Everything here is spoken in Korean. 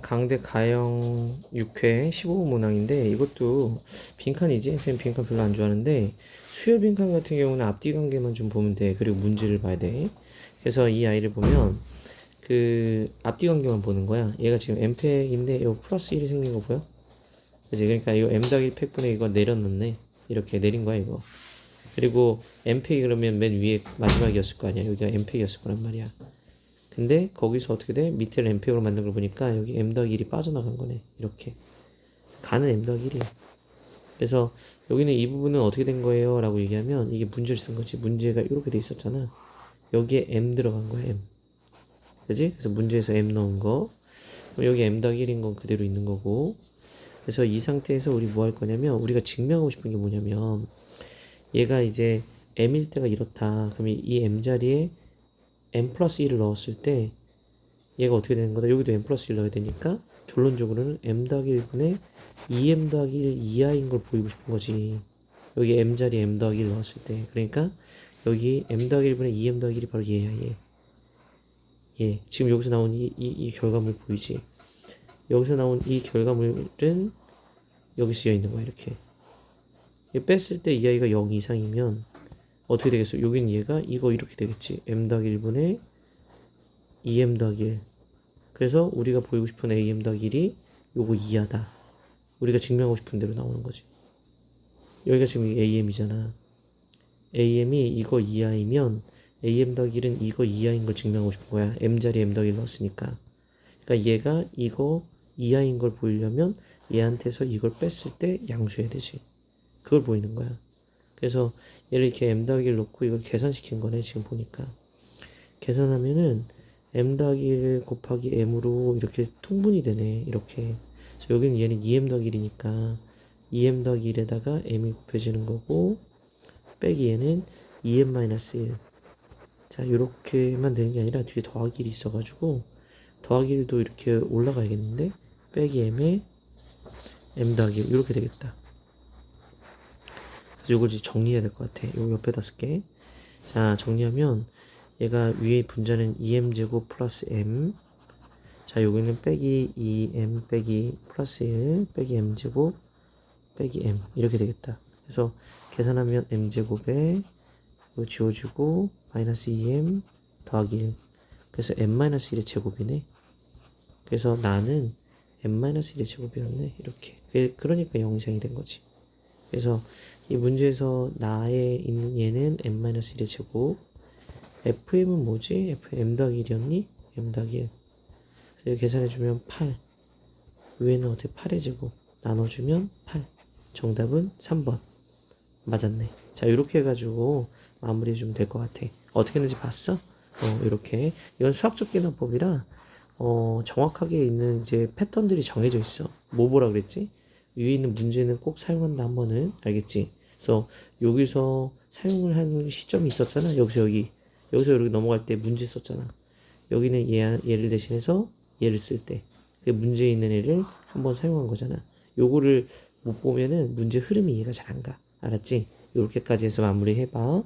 강대 가영 6회 15분 문항인데 이것도 빈칸이지? 선생님 빈칸 별로 안 좋아하는데 수열 빈칸 같은 경우는 앞뒤 관계만 좀 보면 돼. 그리고 문제를 봐야 돼. 그래서 이 아이를 보면 그 앞뒤 관계만 보는 거야. 얘가 지금 m팩인데 이거 플러스 1이 생긴 거 보여? 그지? 그러니까 이거 m 더하기 팩분의 이거 내렸는데 이렇게 내린 거야 이거. 그리고 m팩이 그러면 맨 위에 마지막이었을 거 아니야? 여기가 m팩이었을 거란 말이야 근데 거기서 어떻게 돼? 밑에를 m팩으로 만든 걸 보니까 여기 m 더하기 1이 빠져나간 거네. 이렇게. 가는 m 더하기 1이야 그래서 여기는 이 부분은 어떻게 된 거예요? 라고 얘기하면 이게 문제를 쓴 거지. 문제가 이렇게 돼 있었잖아. 여기에 m 들어간 거야 m. 그지? 그래서 문제에서 m 넣은 거. 여기 m 더하기 1인 건 그대로 있는 거고. 그래서 이 상태에서 우리 뭐 할 거냐면 우리가 증명하고 싶은 게 뭐냐면 얘가 이제 m일 때가 이렇다. 그러면 이 m 자리에 m 플러스 1을 넣었을 때 얘가 어떻게 되는 거다? 여기도 m 플러스 1 넣어야 되니까 결론적으로는 m 더하기 1분의 2m 더하기 1 이하인 걸 보이고 싶은 거지. 여기 m 자리에 m 더하기 1 넣었을 때. 그러니까 여기 m 더하기 1분의 2m 더하기 1이 바로 얘야 얘. 예, 지금 여기서 나온 이, 이, 이 결과물 보이지? 여기서 나온 이 결과물은 여기 쓰여 있는 거야, 이렇게. 얘 뺐을 때 이 아이가 0 이상이면 어떻게 되겠어? 여긴 얘가 이거 이렇게 되겠지. m 더하기 1분의 2m 더하기 1. 그래서 우리가 보이고 싶은 am 더하기 1이 요거 2하다. 우리가 증명하고 싶은 대로 나오는 거지. 여기가 지금 am이잖아. am이 이거 이하이면 am 더하기 1은 이거 이하인 걸 증명하고 싶은 거야. m 자리에 m 더하기 1 넣었으니까. 그러니까 얘가 이거 이하인 걸 보이려면 얘한테서 이걸 뺐을 때 양수해야 되지. 그걸 보이는 거야. 그래서 얘를 이렇게 m 더하기 1 넣고 이걸 계산시킨 거네. 지금 보니까. 계산하면은 m 더하기 1 곱하기 m으로 이렇게 통분이 되네. 이렇게. 그래서 여기는 얘는 2m 더하기 1이니까 2m 더하기 1에다가 m이 곱해지는 거고 빼기 얘는 2m 마이너스 1. 자, 이렇게만 되는 게 아니라 뒤에 더하기 1이 있어가지고 더하기 1도 이렇게 올라가야겠는데 빼기 m에 m 더하기 1 이렇게 되겠다. 이걸 이제 정리해야 될 것 같아. 요 옆에다 쓸게. 자, 정리하면 얘가 위에 분자는 2m 제곱 플러스 m. 자, 여기는 빼기 2m 빼기 플러스 1 빼기 m 제곱 빼기 m 이렇게 되겠다. 그래서 계산하면 m 제곱에 이거 지워주고 마이너스 2m 더하기 1 그래서 m-1의 제곱이네 그래서 나는 m-1의 제곱이었네 이렇게 그- 그러니까 0 이상이 된 거지 그래서 이 문제에서 나에 있는 얘는 m-1의 제곱 fm은 뭐지? fm 더하기 1이었니? m 더하기 1 그래서 계산해주면 8 위에는 어떻게 8의 제곱 나눠주면 8 정답은 3번 맞았네 자 이렇게 해가지고 마무리해주면 될것 같아. 어떻게 했는지 봤어? 어, 이렇게. 이건 수학적 기능법이라, 어, 정확하게 있는 이제 패턴들이 정해져 있어. 뭐 보라 그랬지? 위에 있는 문제는 꼭 사용한다 한 번은. 알겠지? 그래서 여기서 사용을 하는 시점이 있었잖아. 여기서 여기. 여기서 여기 넘어갈 때 문제 썼잖아. 여기는 얘, 얘를 대신해서 얘를 쓸 때. 그 문제에 있는 애를 한번 사용한 거잖아. 요거를 못 보면은 문제 흐름이 이해가 잘 안 가. 알았지? 이렇게까지 해서 마무리 해봐.